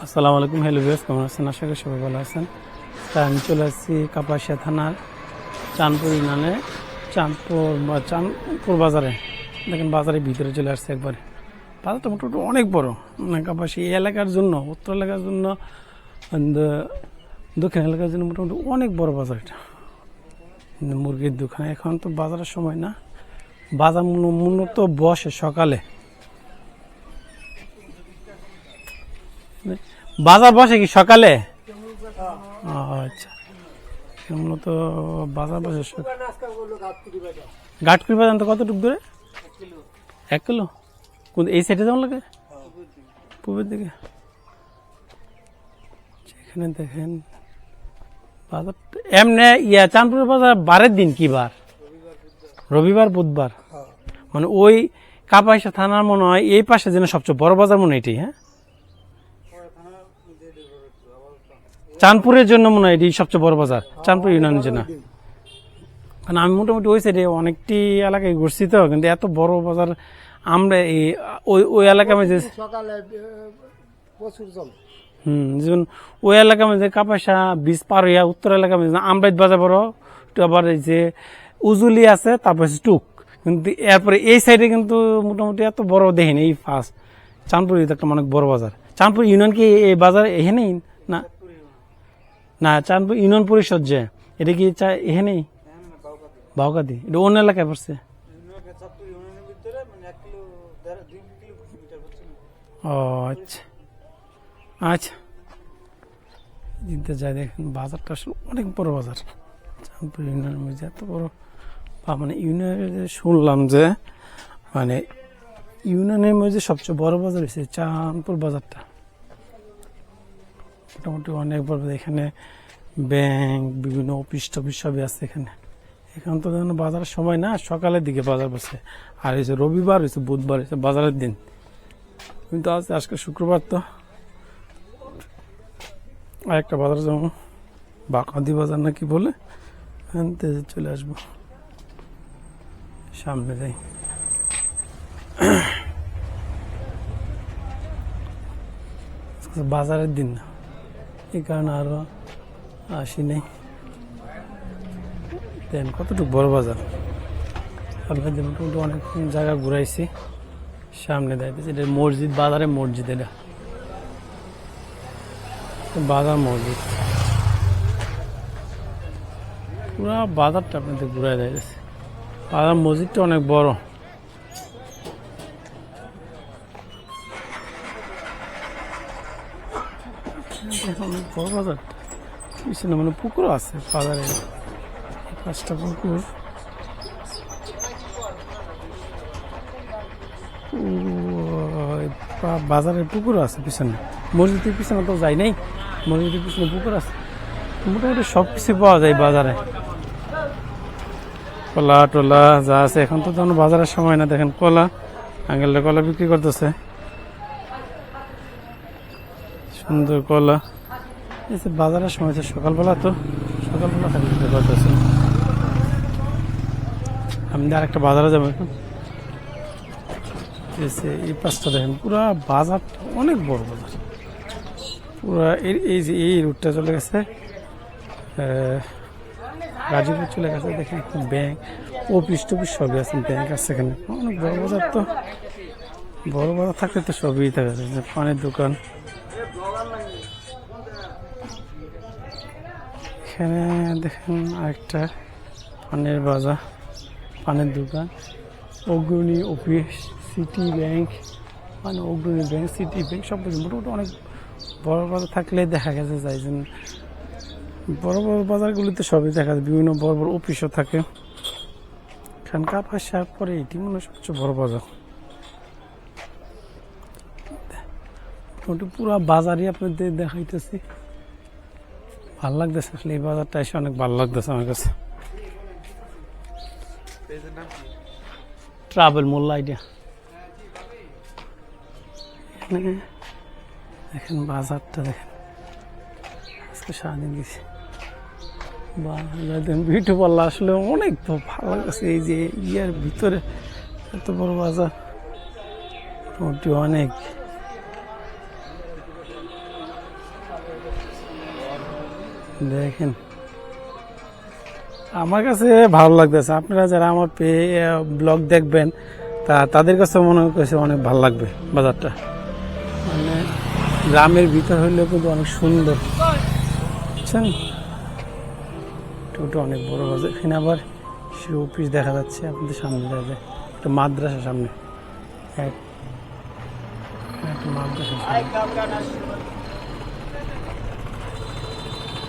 আসসালামু আলাইকুম, hello viewers, কেমন আছেন? আশা করি সবাই ভালো আছেন। তা আমি চলে আসছি কাপাসিয়া থানার চাঁদপুর ইউনিয়নে, চাঁদপুর বা চাঁদপুর বাজারে। দেখেন বাজারের ভিতরে চলে আসছে একবারে। বাজারটা মোটামুটি অনেক বড়। মানে কাপাসি এই এলাকার জন্য, উত্তর এলাকার জন্য দক্ষিণ এলাকার জন্য মোটামুটি অনেক বড় বাজার এটা। মুরগির দোকান। এখন তো বাজারের সময় না। বাজার মূল- মূলত বসে সকালে। বাজার বসে কি সকালে? আচ্ছা। মূলত বাজার বসে ঘাটকুড়ি বাজার তো কতটুকু দূরে? এক কিলো। কোন এই সাইডে যেমন লাগে? পূবের দিকে। আচ্ছা, এখানে দেখেন বাজার এমনি ইয়া চাঁদপুরের বাজার বারের দিন কি বার? রবিবার বুধবার। মানে ওই কাপাইশা থানার মনে হয় এই পাশে যেন সবচেয়ে বড় বাজার মনে হয় এটি হ্যাঁ? চাঁদপুরের জন্য মনে হয় এটি সবচেয়ে বড় বাজার। চাঁদপুর ইউনিয়নের জন্য। কারণ আমি মোটামুটি ওই সাইডে অনেকটি এলাকায় ঘুরছি তো কিন্তু এত বড় বাজার আমরা এই ওই ওই এলাকায় আমি যে হুম যেমন ওই এলাকার মধ্যে কাপাসা বীজ পার হইয়া উত্তর এলাকার মধ্যে আমরাইত বাজার বড় তো আবার এই যে উজুলি আছে তারপর টুক। কিন্তু এরপরে এই সাইডে কিন্তু মোটামুটি এত বড় দেখিনি এই ফার্স্ট চাঁদপুর একটা অনেক বড় বাজার। চাঁদপুর ইউনিয়ন কি এই বাজার এখানেই না? না, চাঁদপুর ইউনিয়ন পরিষদ যে, এটা কি এখানেই বাউকাদি এটা অন্য এলাকায় পড়ছে। ও আচ্ছা। আচ্ছা। দিতে যাই দেখেন, বাজারটা আসলে অনেক বড় বাজার। চাঁদপুর ইউনিয়নের মধ্যে এত বড় মানে ইউনিয়নের শুনলাম যে মানে ইউনিয়নের মধ্যে সবচেয়ে বড় বাজার হচ্ছে চাঁদপুর বাজারটা। মোটামুটি অনেক বড় এখানে ব্যাংক, বিভিন্ন অফিস টফিস সবই আছে এখানে। এখানে তো ধরুন বাজারের সময় না, সকালের দিকে বাজার বসে। আর হচ্ছে রবিবার হচ্ছে বুধবার হচ্ছে বাজারের দিন। কিন্তু আজ, আজকে শুক্রবার তো। আরেকটা বাজার যেমন বাকাদি বাজার নাকি বলে? চলে আসব। সামনে যাই। বাজারের দিন না। এই কারণে আরও আসি নেই। দেন, কতটুকু বড় বাজার? আপনাদের মোটামুটি অনেক জায়গা ঘুরাইছি। সামনে দেখতেছি এটা মসজিদ, বাজারে মসজিদ এটা। বাজার মসজিদ। পুরা বাজারটা আপনাদের ঘুরাই দিয়েছে বাজার মসজিদটা অনেক বড়। বড় বাজার পিছনে মানে পুকুরও আছে, বাজারে। পাঁচটা পুকুর। বাজারের পুকুর আছে পিছনে। মসজিদের পিছনে তো যাই নাই। মসজিদের পিছনে পুকুর আছে। মোটামুটি সব কিছু পাওয়া যায় বাজারে। কলা টলা যা আছে, এখন তো যেন বাজারের সময় না, দেখেন কলা। আঙ্গেলটা কলা বিক্রি করতেছে। সুন্দর কলা যে বাজারের সময় তো, সকালবেলা তো সকালবেলা বিক্রি করতেছে আমি আরেকটা বাজারে যাব এখন। এসে এই পাশটা দেখেন, পুরা বাজারটা অনেক বড় বাজার। পুরা এই যে এই রুটটা চলে গেছে গাজীপুর চলে গেছে। দেখেন ব্যাংক, অফিস টফিস সবই আছে, ব্যাংক আছে এখানে। অনেক বড় বাজার তো। বড় বাজার থাকলে তো সবই থাকে পানের দোকান। এখানে দেখেন আরেকটা পানের বাজার, পানের দোকান। অগ্রণী অফিস, সিটি ব্যাংক মানে অগ্রণী ব্যাংক, সিটি ব্যাংক সব কিছু মোটামুটি অনেক বড় বাজার থাকলে দেখা গেছে যাই যেন বড় বড় বাজারগুলিতে সবই দেখা যায়। বিভিন্ন বড় বড় অফিসও থাকে। খানকা ভাষার পরে এটি মনে হয় সবচেয়ে বড় বাজার। মোটামুটি পুরো বাজারই আপনাদের দেখাইতেছি। ভালো লাগতেছে আসলে, এই বাজারটা এসে অনেক ভালো লাগতেছে আমার কাছে। ট্রাভেল মোল্লা আইডিয়া দেখেন বাজারটা, দেখেন। আজকে সারাদিন গেছি। বাজার ভিটু পাল্লা আসলে অনেক তো ভালো লাগছে এই যে ইয়ার ভিতরে এত বড় বাজার, মোটামুটি অনেক। দেখেন। আমার কাছে ভালো লাগতেছে। আপনারা যারা আমার পে ব্লগ দেখবেন, তা তাদের কাছে মনে করছে অনেক ভালো লাগবে বাজারটা। মানে গ্রামের ভিতর হইলেও কিন্তু অনেক সুন্দর। বুঝছেন? টোটো অনেক বড় বাজার এখানে আবার সে অফিস দেখা যাচ্ছে আপনাদের সামনে দেখা যায়। একটা মাদ্রাসা সামনে। এক মাদ্রাসা।